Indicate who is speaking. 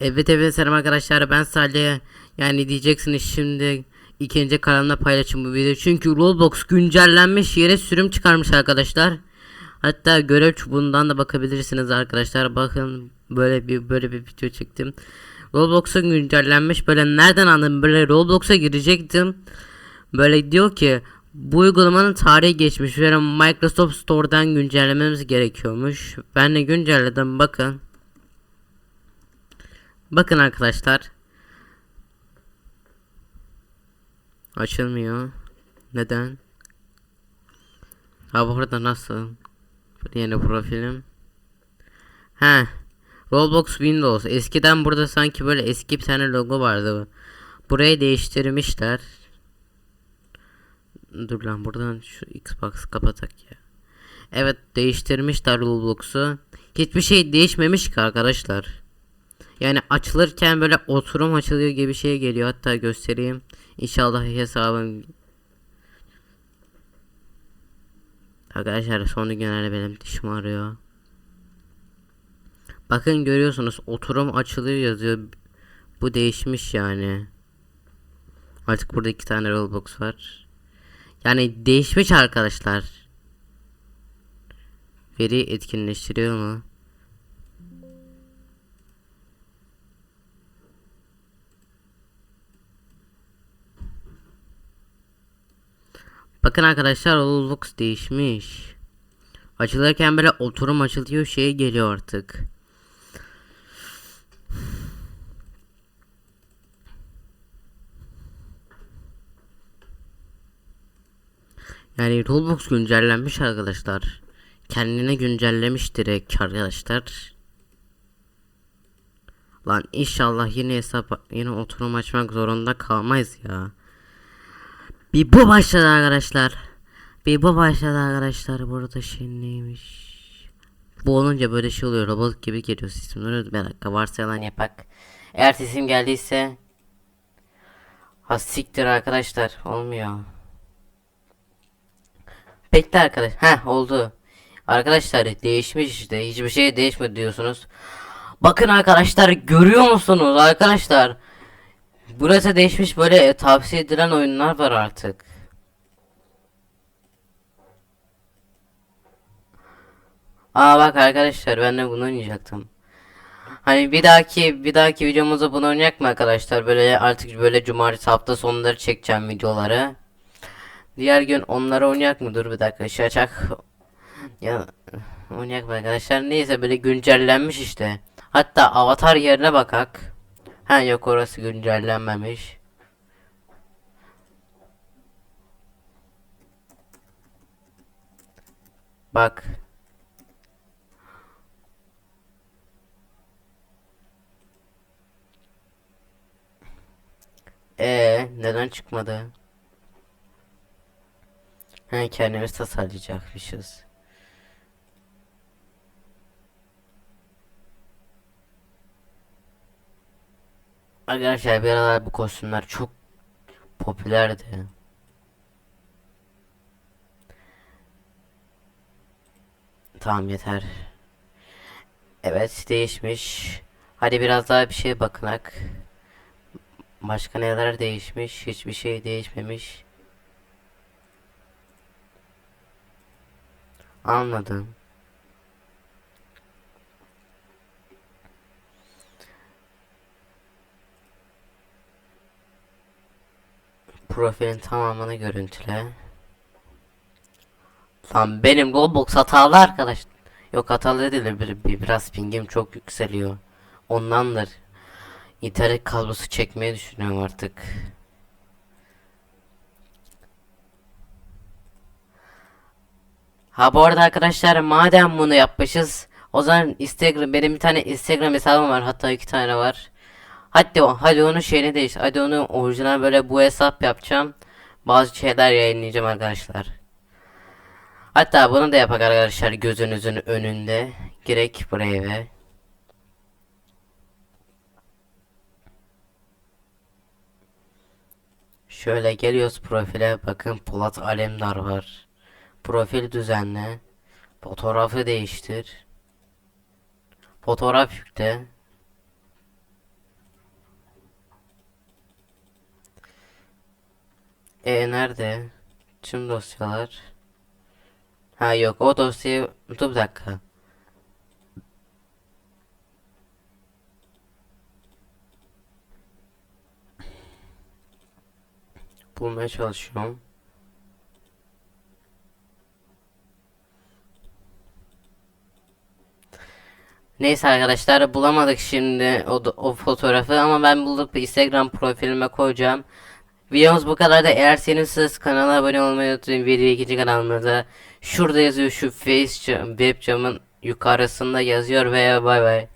Speaker 1: Evet evet selam arkadaşlar. Ben Salih. Yani diyeceksiniz şimdi ikinci kanalımda paylaşın bu videoyu çünkü Roblox güncellenmiş yere sürüm çıkarmış arkadaşlar. Hatta görev çubuğundan da bakabilirsiniz arkadaşlar. Bakın böyle bir böyle bir video çektim. Roblox'a güncellenmiş böyle nereden anladım böyle Roblox'a girecektim. Böyle diyor ki bu uygulamanın tarihi geçmiş. Ve Microsoft Store'dan güncellememiz gerekiyormuş. Ben de güncelledim bakın Bakın arkadaşlar. Açılmıyor. Neden? Ha burada nasıl? Yeni profilim. He. Roblox Windows. Eskiden burada sanki böyle eski bir tane logo vardı. Burayı değiştirmişler. Dur lan buradan şu Xbox kapatak ya. Evet değiştirmişler Roblox'u. Hiçbir şey değişmemiş ki arkadaşlar. Yani açılırken böyle oturum açılıyor gibi bir şey geliyor. Hatta göstereyim. İnşallah hesabım Arkadaşlar son günlerde benim dişim ağrıyor. Bakın görüyorsunuz oturum açılıyor yazıyor. Bu değişmiş yani. Artık burada iki tane Roblox var. Yani değişmiş arkadaşlar. Veri etkinleştiriyor mu? Bakın arkadaşlar Roblox değişmiş. Açılırken böyle oturum açılıyor şey geliyor artık. Yani Roblox güncellenmiş arkadaşlar. Kendine güncellemiş direkt arkadaşlar. Lan inşallah yine hesap yine oturum açmak zorunda kalmayız ya. Bir bu başladı arkadaşlar. Bir bu başladı arkadaşlar. Burada şey neymiş? Bu olunca böyle şey oluyor. Robot gibi geliyor sesim. Bir dakika varsayılan yapak. Eğer sesim geldiyse Ha siktir arkadaşlar. Olmuyor. Bekle arkadaş. Heh oldu. Arkadaşlar değişmiş işte. Hiçbir şey değişmedi diyorsunuz. Bakın arkadaşlar görüyor musunuz arkadaşlar? Burası değişmiş böyle tavsiye edilen oyunlar var artık. Aa bak arkadaşlar ben de bunu oynayacaktım. Hani bir dahaki bir dahaki videomuzda bunu oynayacak mı arkadaşlar? Böyle artık böyle cumartesi hafta sonları çekeceğim videoları. Diğer gün onları oynayacak mı? Dur bir dakika şey açak. Ya oynayacak mı arkadaşlar? Neyse böyle güncellenmiş işte. Hatta avatar yerine bakak. Ha yok orası güncellenmemiş. Bak. Ee neden çıkmadı? Ha kendimiz tasarlayacakmışız. Arkadaşlar bir aralar bu kostümler çok popülerdi. Tamam yeter. Evet değişmiş. Hadi biraz daha bir şey bakınak. Başka neler değişmiş? Hiçbir şey değişmemiş. Anladım. Profilin tamamını görüntüle. Lan benim Roblox hatalı arkadaş. Yok hatalı değil bir, bir, biraz pingim çok yükseliyor. Ondandır. İnternet kablosu çekmeyi düşünüyorum artık. Ha bu arada arkadaşlar madem bunu yapmışız o zaman Instagram benim bir tane Instagram hesabım var hatta iki tane var. Hadi hadi onun şeyini değiş. Hadi onu orijinal böyle bu hesap yapacağım. Bazı şeyler yayınlayacağım arkadaşlar. Hatta bunu da yapak arkadaşlar gözünüzün önünde. Gerek buraya ve Şöyle geliyoruz profile bakın Polat Alemdar var. Profil düzenle. Fotoğrafı değiştir. Fotoğraf yükle. E nerede? Tüm dosyalar. Ha yok o dosyayı dur bir dakika. Bulmaya çalışıyorum. Neyse arkadaşlar bulamadık şimdi o, o fotoğrafı ama ben bulup Instagram profilime koyacağım. Videomuz bu kadar da eğer sevdiyseniz kanala abone olmayı unutmayın. Video ikinci kanalımızda şurada yazıyor şu face cam, webcam'ın yukarısında yazıyor veya bay bay.